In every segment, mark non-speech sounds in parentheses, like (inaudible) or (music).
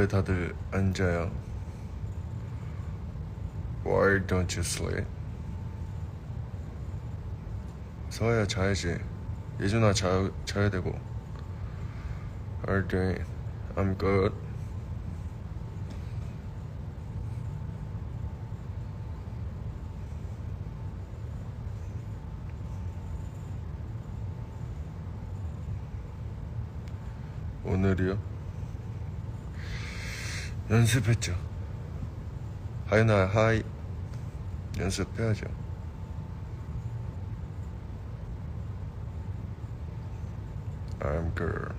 왜 다들 안 자요? Why don't you sleep? 서야 자야지. 예준아 자, 자야 되고. Are doing? I'm good. 오늘이요? 연습했죠. 하이나 하이 연습해야죠. I'm good.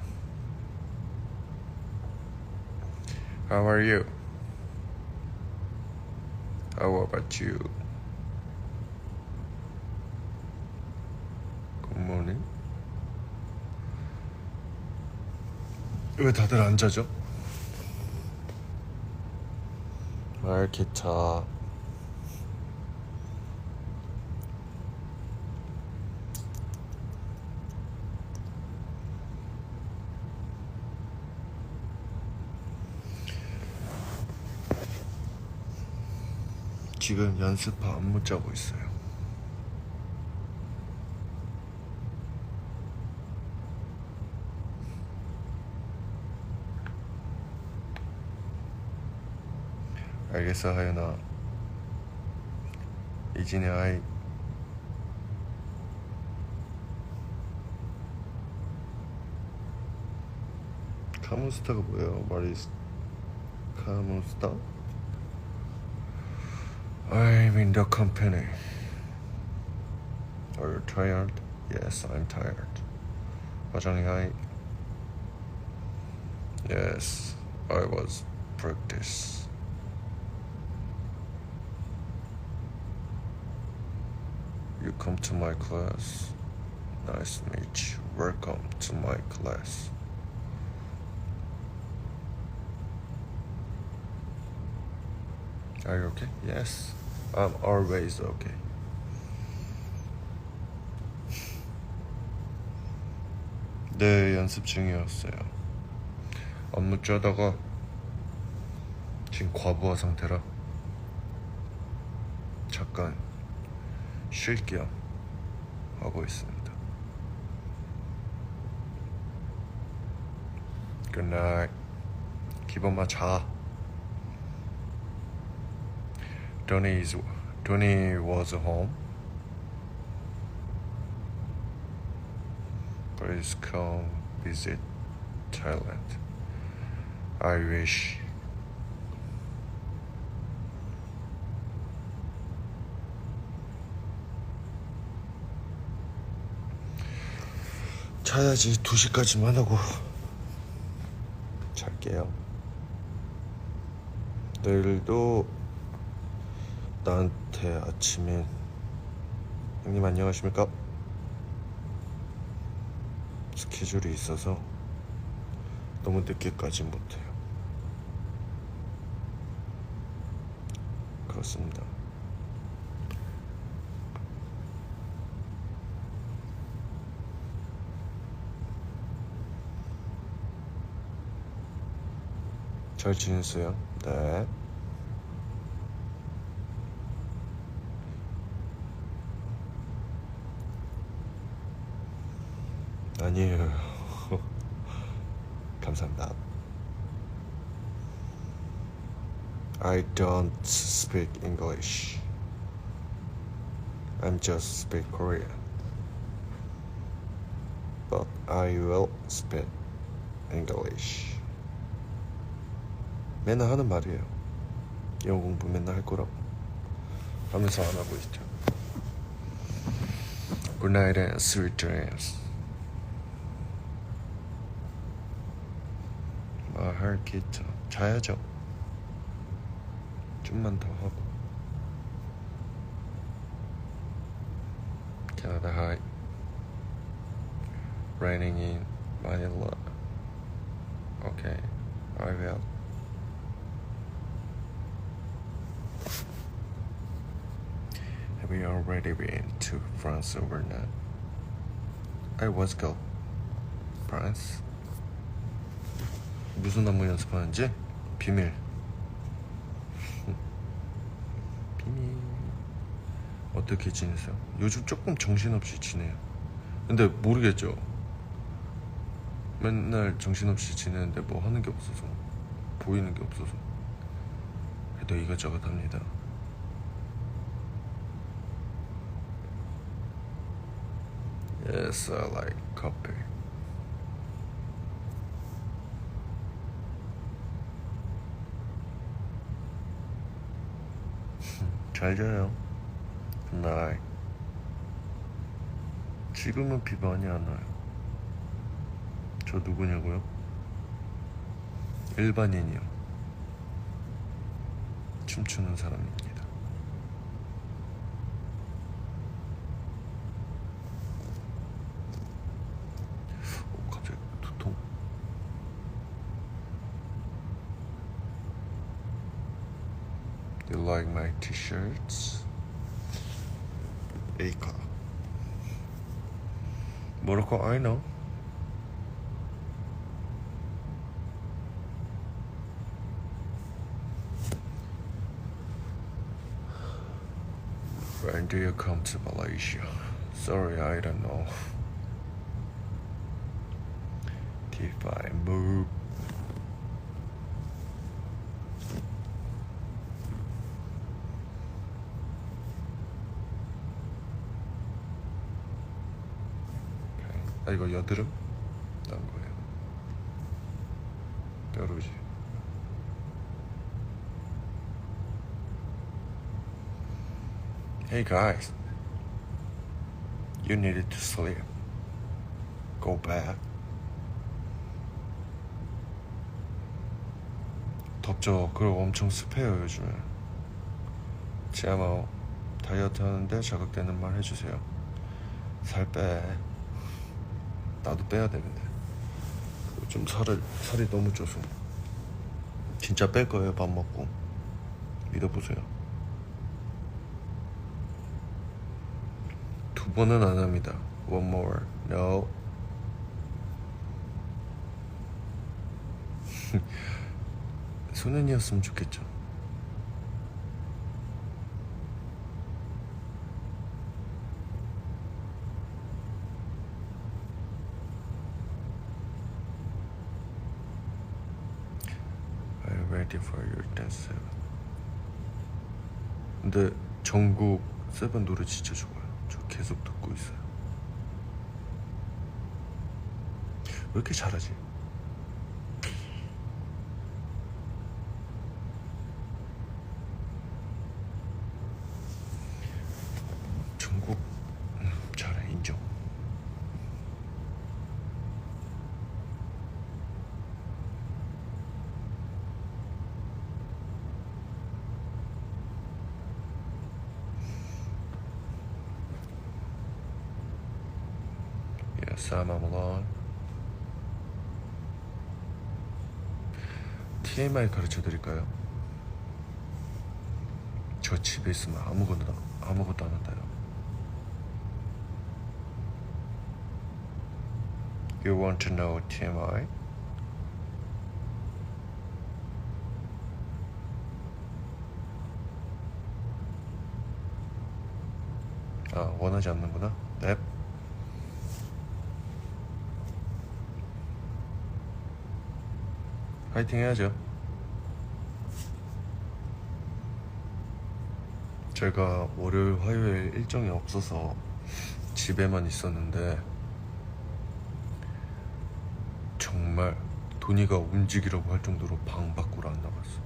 How are you? How about you? Good morning. 왜 다들 안 자죠? 말 기타 지금 연습 안못 자고 있어요. 알겠어 하연아 이진의 아이 카몬스타가 뭐예요? 말이 카몬스타? I'm in the company Are you tired? Yes, I'm tired 화장이 아이 Yes, I was practice You come to my class. Nice meet you. Welcome to my class. Are you okay? Yes. I'm always okay. 네, 연습 중이었어요. 안무 짜다가 지금 과부하 상태라 잠깐 쉴 겸 하고 있습니다. Good night. 기범아 자. Donny is Donny was home. Please come visit Thailand. I wish. 자야지 2시까지만 하고 잘게요. 내일도 나한테 아침에 형님 안녕하십니까? 스케줄이 있어서 너무 늦게까지 못해요. 그렇습니다. 잘 지냈어요? 네. 아니에요. (laughs) 감사합니다. I don't speak English. I'm just speak Korean. But I will speak English. 맨날 하는 말이에요. 영어 공부 맨날 할 거라고. 하면서 안 하고 있죠. Good night and sweet dreams. 말할 게 있죠. 자야죠. 좀만 더 하고. Canada High. Raining in Manila. Okay, I will. You already been to France overnight? I was go. France. 무슨 안무 연습하는지 비밀. (laughs) 비밀. 어떻게 지내세요? 요즘 조금 정신없이 지내요. 근데 모르겠죠. 맨날 정신없이 지내는데 뭐 하는 게 없어서 보이는 게 없어서 그래도 이것저것 합니다. Yes, I like coffee. (laughs) 잘 자요. 굿나잇. 지금은 비 많이 안 와요. 저 누구냐고요? 일반인이요. 춤추는 사람입니다. my t-shirts Aika Morocco I know When do you come to Malaysia? Sorry, I don't know. If I move 아 이거 여드름 난 거예요. 뾰루지. Hey guys, you needed to sleep. Go back. 덥죠. 그리고 엄청 습해요 요즘에. 지아마 다이어트 하는데 자극되는 말 해주세요. 살 빼. 나도 빼야 되는데. 좀 살을 살이 너무 쪄서. 진짜 뺄 거예요 밥 먹고. 믿어보세요. 두 번은 안 합니다. One more. No. (laughs) 소년이었으면 좋겠죠. Are you ready for your dance? 근데 정국 세븐 노래 진짜 좋아요. 저 계속 듣고 있어요. 왜 이렇게 잘하지? 정국 음, 잘해 인정. Alone. TMI 가르쳐 드릴까요? 저 집에 있으면 아무거나 아무것도 안 한다요. You want to know TMI? 아 원하지 않는구나. 넵. 파이팅 해야죠. 제가 월요일, 화요일 일정이 없어서 집에만 있었는데 정말 돈이가 움직이려고 할 정도로 방 밖으로 안 나갔어.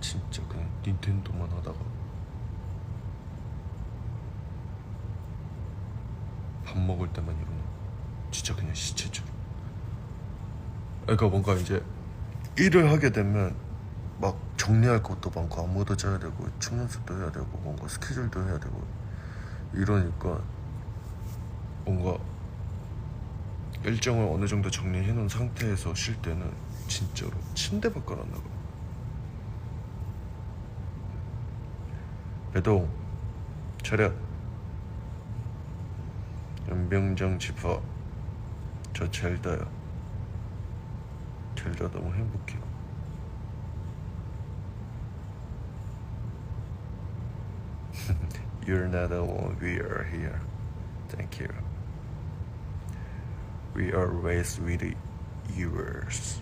진짜 그냥 닌텐도만 하다가 밥 먹을 때만 일어나. 진짜 그냥 시체처럼. 그러니까 뭔가 이제 일을 하게 되면 막 정리할 것도 많고 안무도 짜야 되고 춤 연습도 해야 되고 뭔가 스케줄도 해야 되고 이러니까 뭔가 일정을 어느 정도 정리해 놓은 상태에서 쉴 때는 진짜로 침대 밖을 안 나가. 배동 차렷 연병장 지퍼 저 젤다요 젤다 너무 행복해. You're not alone. We are here. Thank you. We are always with yours.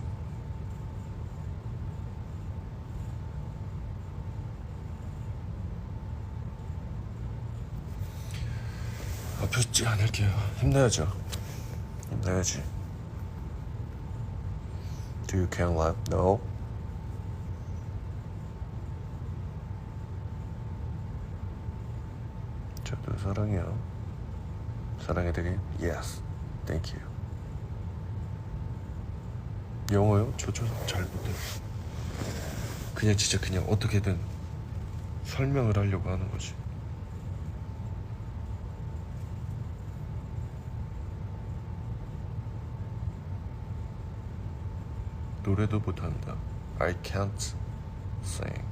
아프지 않을게요. 힘내야죠. 힘내야지. Do you can laugh? No. 저도 사랑해요. 사랑해드린 Yes. Thank you. 영어요? 저저 잘 못해요. 그냥 진짜 그냥 어떻게든 설명을 하려고 하는 거지. 노래도 못한다. I can't sing.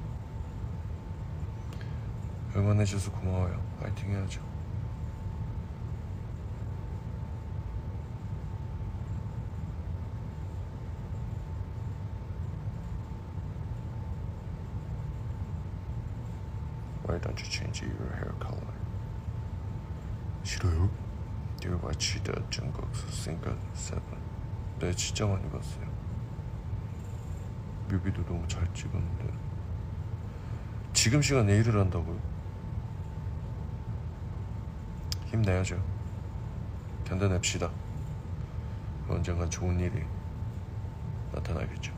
응원해줘서 고마워요. 파이팅 해야죠. Why don't you change your hair color? 싫어요? You watch the Jungkook's Single 7? 네, 진짜 많이 봤어요. 뮤비도 너무 잘 찍었는데. 지금 시간에 일을 한다고요? 힘내야죠. 견뎌냅시다. 언젠간 좋은 일이 나타나겠죠.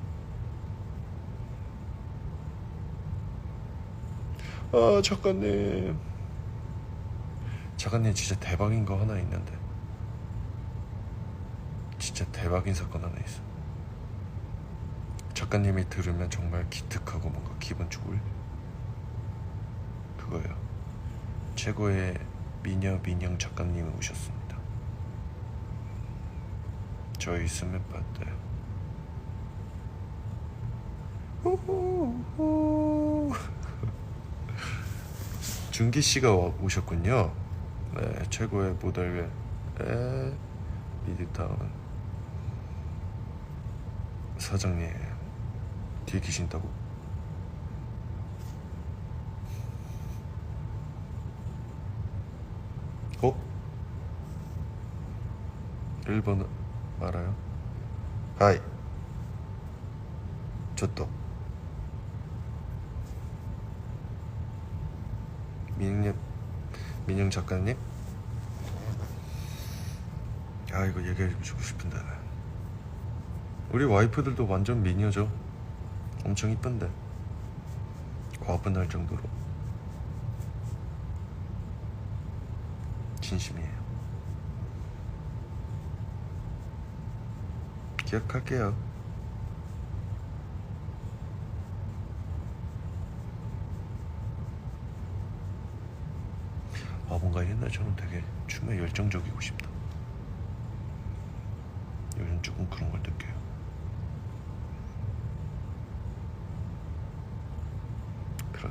아 작가님. 작가님 진짜 대박인 거 하나 있는데. 진짜 대박인 사건 하나 있어 작가님이 들으면 정말 기특하고 뭔가 기분 좋을 그거예요. 최고의 미녀 민영 작가님이 오셨습니다. 저 있으면 봤대요. 우후후. 준기 씨가 와- 오셨군요. 네, 최고의 모델 에 미드타운 사장님 뒤에 계신다고? 어? 1번 알아요? 하이 저또 민영 민영 작가님? 아 이거 얘기해주고 싶은데 우리 와이프들도 완전 미녀죠 엄청 이쁜데. 과분할 정도로. 진심이에요. 기억할게요. 아 뭔가 옛날처럼 되게 춤에 열정적이고 싶다. 요즘 조금 그런 걸 느껴요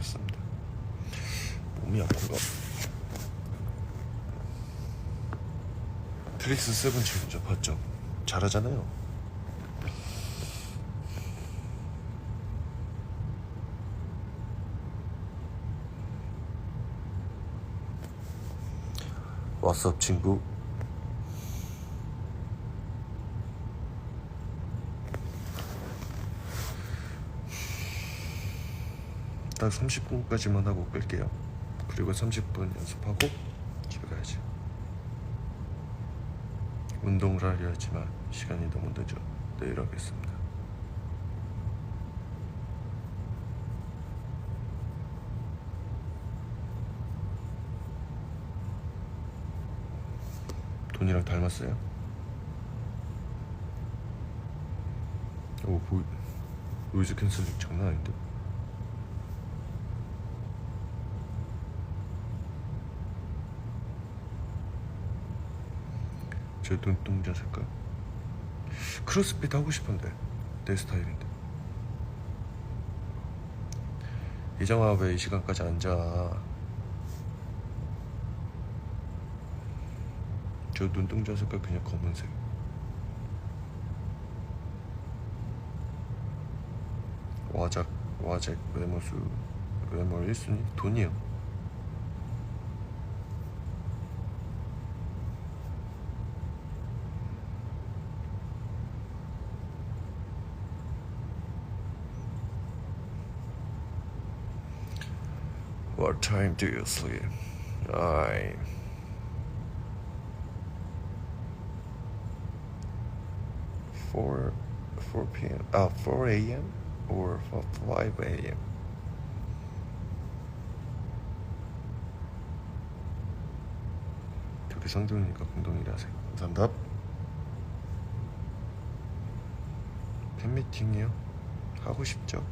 그렇습니다. 몸이 아픈가? 트릭스 세븐 지금 저 봤죠? 잘하잖아요. 왓썹 친구? 딱 30분까지만 하고 끌게요. 그리고 30분 연습하고 집에 가야지. 운동을 하려 했지만 시간이 너무 늦어. 내일 하겠습니다. 돈이랑 닮았어요? 오, 보 노이즈 캔슬링 장난 아닌데? 제 눈동자 색깔 크로스핏 하고 싶은데 내 스타일인데. 이정아 왜 이 시간까지 앉아 저 눈동자 색깔 그냥 검은색. 와작 와잭 외모수 외모 1순위 돈이요 What time do you sleep? I four four p.m. Uh, four a.m. or five a.m. 둘이 상종이니까 공동이라서 감사합니다. 팬미팅이요? 하고 싶죠.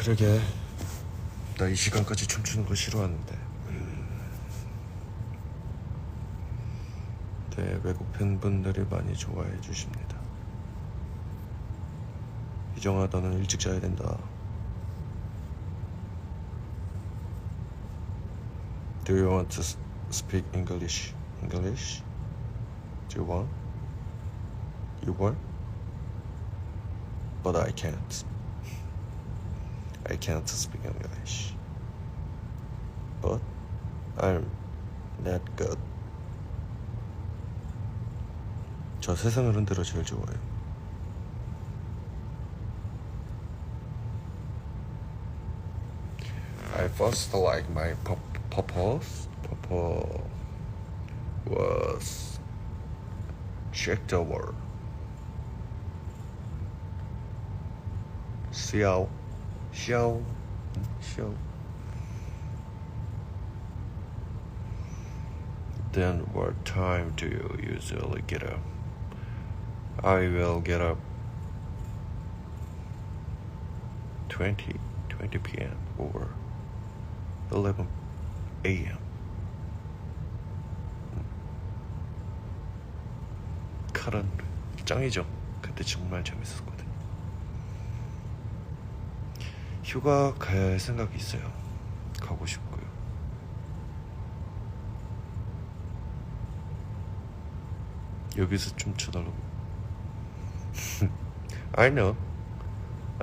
그러게 나 이 시간까지 춤추는 거 싫어하는데 네 외국 팬분들이 많이 좋아해 주십니다 희정아 너는 일찍 자야 된다 Do you want to speak English? English? Do you want? You want? But I can't I can't speak English. But I'm not good. 저 세상을 흔들어 제일 좋아해요. I first like my pop- purpose. Purple was checked over. xiao, xiao, xiao. Then what time do you usually get up? I will get up 20, 20 p.m. or 11 a.m. 카란 짱이죠. 그때 정말 재밌었거 휴가 갈 생각이 있어요. 가고 싶고요. 여기서 춤추더라고. I know.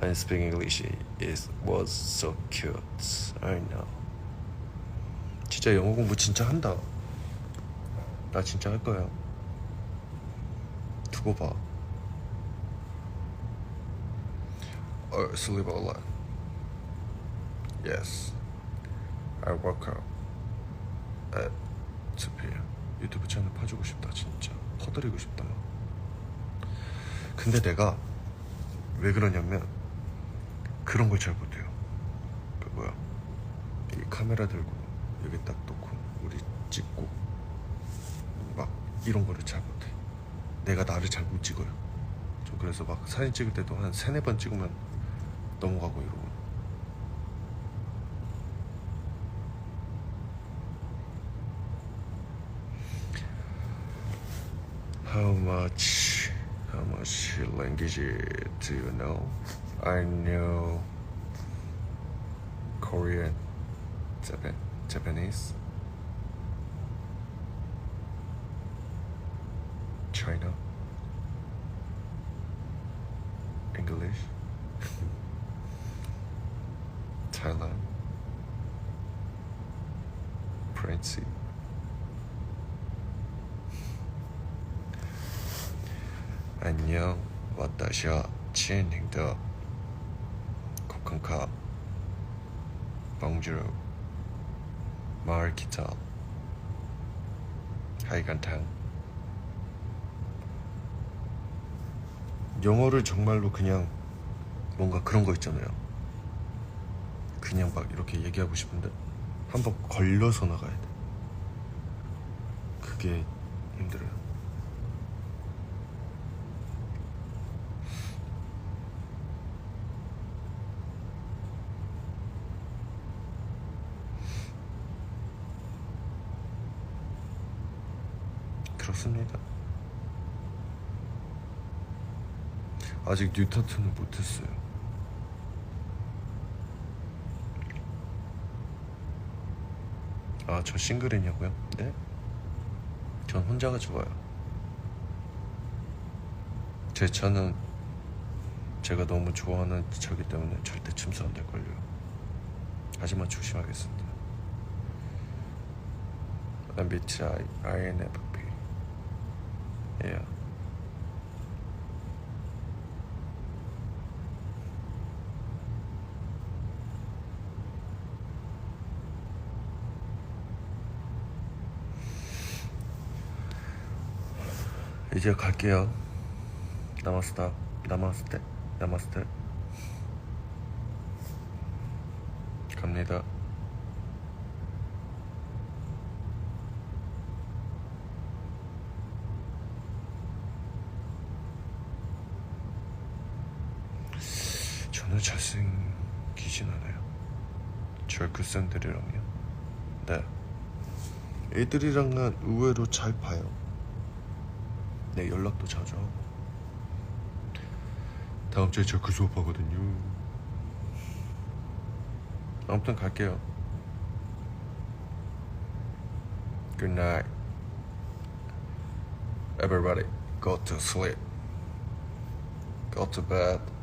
I speak English is was so cute. I know. 진짜 영어 공부 진짜 한다. 나 진짜 할 거야. 두고 봐. I sleep a lot. Yes. I work out at 2 p.m. 유튜브 채널 파주고 싶다 진짜. 퍼드리고 싶다 근데 내가 왜 그러냐면 그런 걸 잘 못해요. 그 뭐야? 이 카메라 들고 여기 딱 놓고 우리 찍고 막 이런 거를 잘 못해. 내가 나를 잘 못 찍어요. 저 그래서 막 사진 찍을 때도 한 세네 번 찍으면 넘어가고 이러고 How much how much language do you know? I know Korean, Japan, Japanese, China, English, (laughs) Thailand, French. 안녕, 私は亲爱的코칸카 Bonjour, 마을 기타, 하이간탕. 영어를 정말로 그냥 뭔가 그런 거 있잖아요. 그냥 막 이렇게 얘기하고 싶은데 한번 걸려서 나가야 돼. 그게 힘들어요. 그렇습니다. 아직 뉴타트는 못했어요. 아, 저 싱글이냐고요? 네? 전 혼자가 좋아요. 제 차는 제가 너무 좋아하는 차기 때문에 절대 침수 안 될걸요. 하지만 조심하겠습니다. MBTI INFP 예요. 이제 갈게요. 나마스타, 나마스테, 나마스테. 갑니다. 저는 잘생기진 않아요. 저그 쌤들이랑요. 네. 애들이랑은 의외로 잘 봐요. 네, 연락도 자주 하고. 다음 주에 저 그 수업하거든요. 아무튼 갈게요. Good night. Everybody, go to sleep. Go to bed.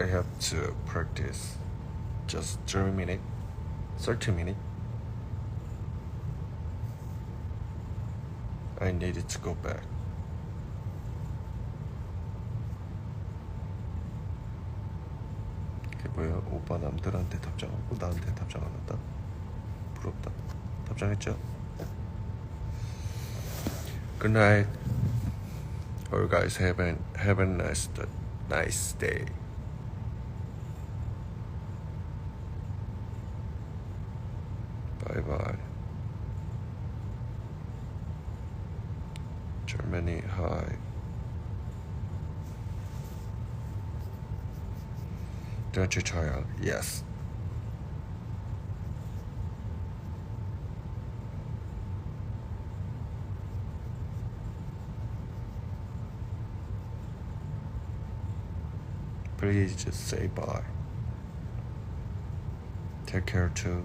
I have to practice just 3 minutes, 30 minutes. I needed to go back. 그게 뭐야? 오빠 남들한테 답장하고 나한테 답장 안 한다? 부럽다. 답장했죠? Good night. All guys have a have a nice nice day. Bye bye. Germany, hi. Don't you? Yes. Please just say bye. Take care too.